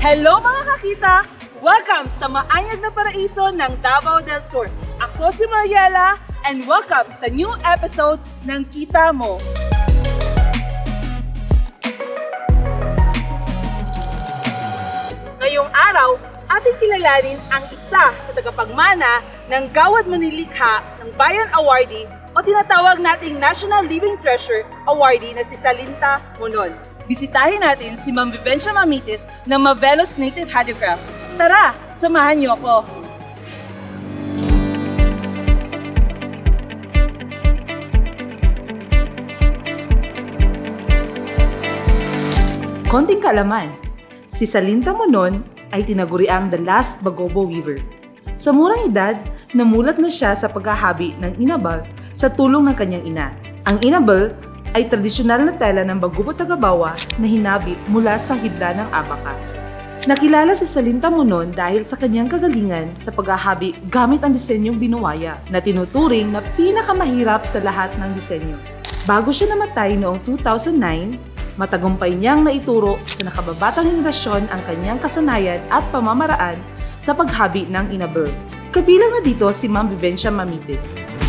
Hello mga kakita! Welcome sa maanyag na paraiso ng Davao del Sur. Ako si Mariela and welcome sa new episode ng Kita Mo. Ngayong araw, ating kilalanin ang isa sa tagapagmana ng Gawad Manilikha ng Bayan Awardee o tinatawag nating National Living Treasure Awardee na si Salinta Monon. Bisitahin natin si Ma'am Vivencia Mamitis ng Mavelos Native Handicraft. Tara, samahan niyo ako. Konting kalaman, si Salinta Monon ay tinaguriang the last Bagobo Weaver. Sa murang edad, namulat na siya sa paghahabi ng inabal sa tulong ng kanyang ina. Ang inabal ay tradisyonal na tela ng Bagubo Tagabawa na hinabi mula sa hibla ng abaka. Nakilala si Salinta Monon dahil sa kanyang kagalingan sa paghahabi gamit ang disenyong binuwaya na tinuturing na pinakamahirap sa lahat ng disenyo. Bago siya namatay noong 2009, matagumpay niyang naituro sa nakababatang henerasyon ang kanyang kasanayan at pamamaraan sa paghabi ng inabel. Kabilang na dito si Ma'am Vivencia Mamitis.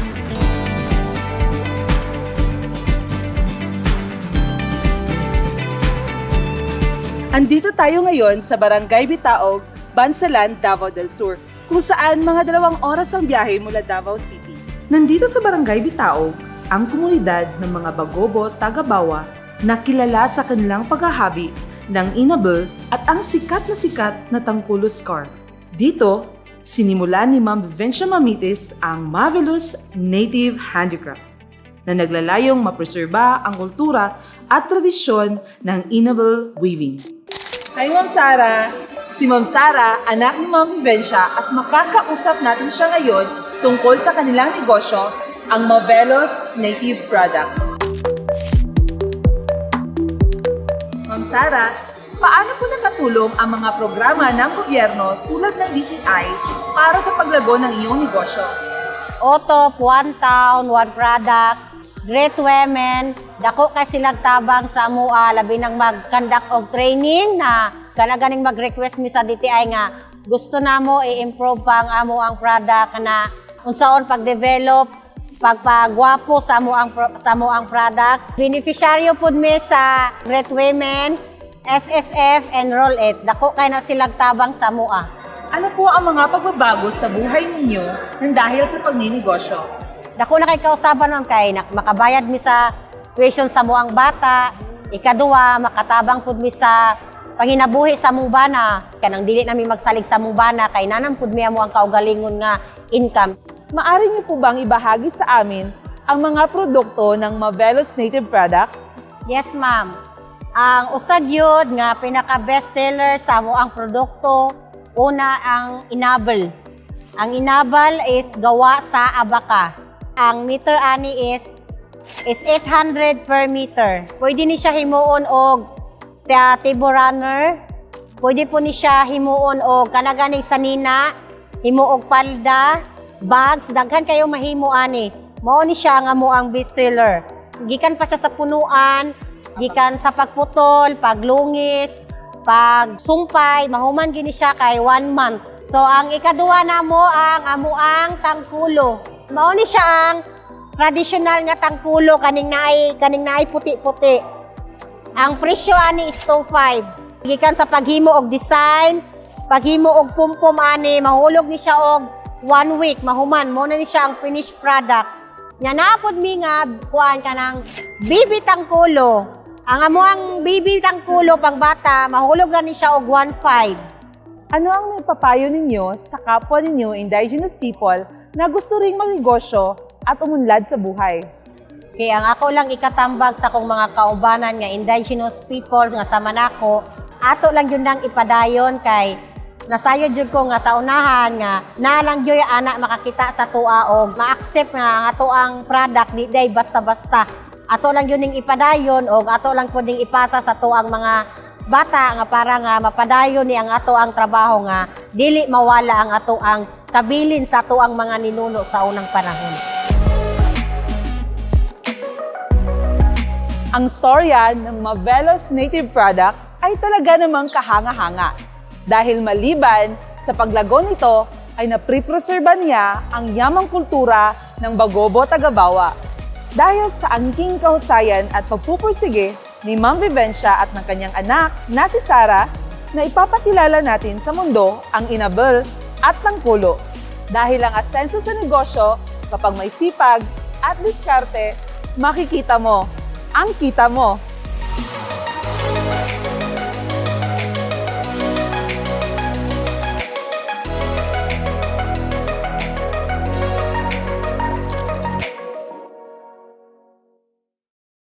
Andito tayo ngayon sa Barangay Bitaog, Bansalan, Davao del Sur, kung saan mga dalawang oras ang biyahe mula Davao City. Nandito sa Barangay Bitaog, ang komunidad ng mga Bagobo Tagabawa na kilala sa kanilang paghahabi ng inabel at ang sikat na sikat na tangkulo scarf. Dito, sinimulan ni Ma'am Vivencia Mamitis ang Marvelous Native Handicrafts na naglalayong mapreserba ang kultura at tradisyon ng inabel weaving. Hi, Ma'am Sara! Si Ma'am Sara, anak ni Ma'am Vivencia at makakausap natin siya ngayon tungkol sa kanilang negosyo, ang Mavelos Native Product. Ma'am Sara, paano po nakatulong ang mga programa ng gobyerno tulad ng DTI para sa paglago ng iyong negosyo? Otop, one town, one product, great women, dako kay silang tabang sa amua labi nang mag-conduct of training na kana ganing mag-request mi sa DTI nga gusto namo i-improve pa ang amo ang product na unsaon pag-develop pagpagwapo sa amo ang sa amo ang product? Beneficiaryo pud mi sa Great Women SSF Enroll It. Dako kay na silang tabang sa amua Ano po ang mga pagbabago sa buhay ninyo nang dahil sa pagninegosyo? Dako na kay kausaban ma'am kay nak makabayad mi sa tuition sa muang bata. Ikaduha, makatabang pud mi sa panginabuhi sa mong bana. Kanang dili na mi magsalig sa mong bana kay nanam pud mi ang kaugalingon nga income. Maari niyo po bang ibahagi sa amin ang mga produkto ng Mavelos Native Product? Yes ma'am. Ang usag yun nga pinaka best seller sa mo ang produkto una ang inabel. Ang inabel is gawa sa abaka. Ang meter ani is is 800 per meter. Pwede ni siya himuon og ta- table runner. Pwede po ni siya himuon og kanaganing sanina, himo og palda, bags, daghan kayo mahimo ani. Mao ni siya nga mo ang best seller. Gikan pa siya sa punuan, gikan sa pagputol, paglungis, pagsumpay, mahuman gini siya kay one month. So ang ikaduha na mo ang amuang tangkulo. Mao ni siya ang traditional nga tangkulo kaning naay kaning naay puti-puti. Ang presyo ani is 2.5. Gikan sa paghimo og design, paghimo og pumpom ani mahulog ni siya og one week mahuman mo na ni siya ang finished product. Nya napod mi nga kuan ka ng bibi tangkulo. Ang amo ang bibi tangkulo pang bata mahulog na ni siya og 1.5. Ano ang may papayo ninyo sa kapwa ninyo indigenous people na gusto ring magnegosyo at umunlad sa buhay? Kaya ang ako lang ikatambag sa akong mga kaubanan nga indigenous people nga sama nako, ato lang yun lang ipadayon kay nasayo jud ko nga sa unahan nga na lang jud anak makakita sa tua og ma-accept nga ang ato ang product di day basta-basta. Ato lang yun ning ipadayon og ato lang pwedeng ipasa sa tuang mga bata nga para nga mapadayon ni ang ato ang trabaho nga dili mawala ang ato ang kabilin sa ato mga ninuno sa unang panahon. Ang storya ng Mavelos Native Product ay talaga namang kahanga-hanga. Dahil maliban sa paglago nito, ay napripreserba niya ang yamang kultura ng Bagobo Tagabawa. Dahil sa angking kahusayan at pagpupursige ni Ma'am Vivencia at ng kanyang anak na si Sarah, na ipapakilala natin sa mundo ang inabel at tangkulo. Dahil ang asenso sa negosyo, kapag may sipag at diskarte, makikita mo ang kita mo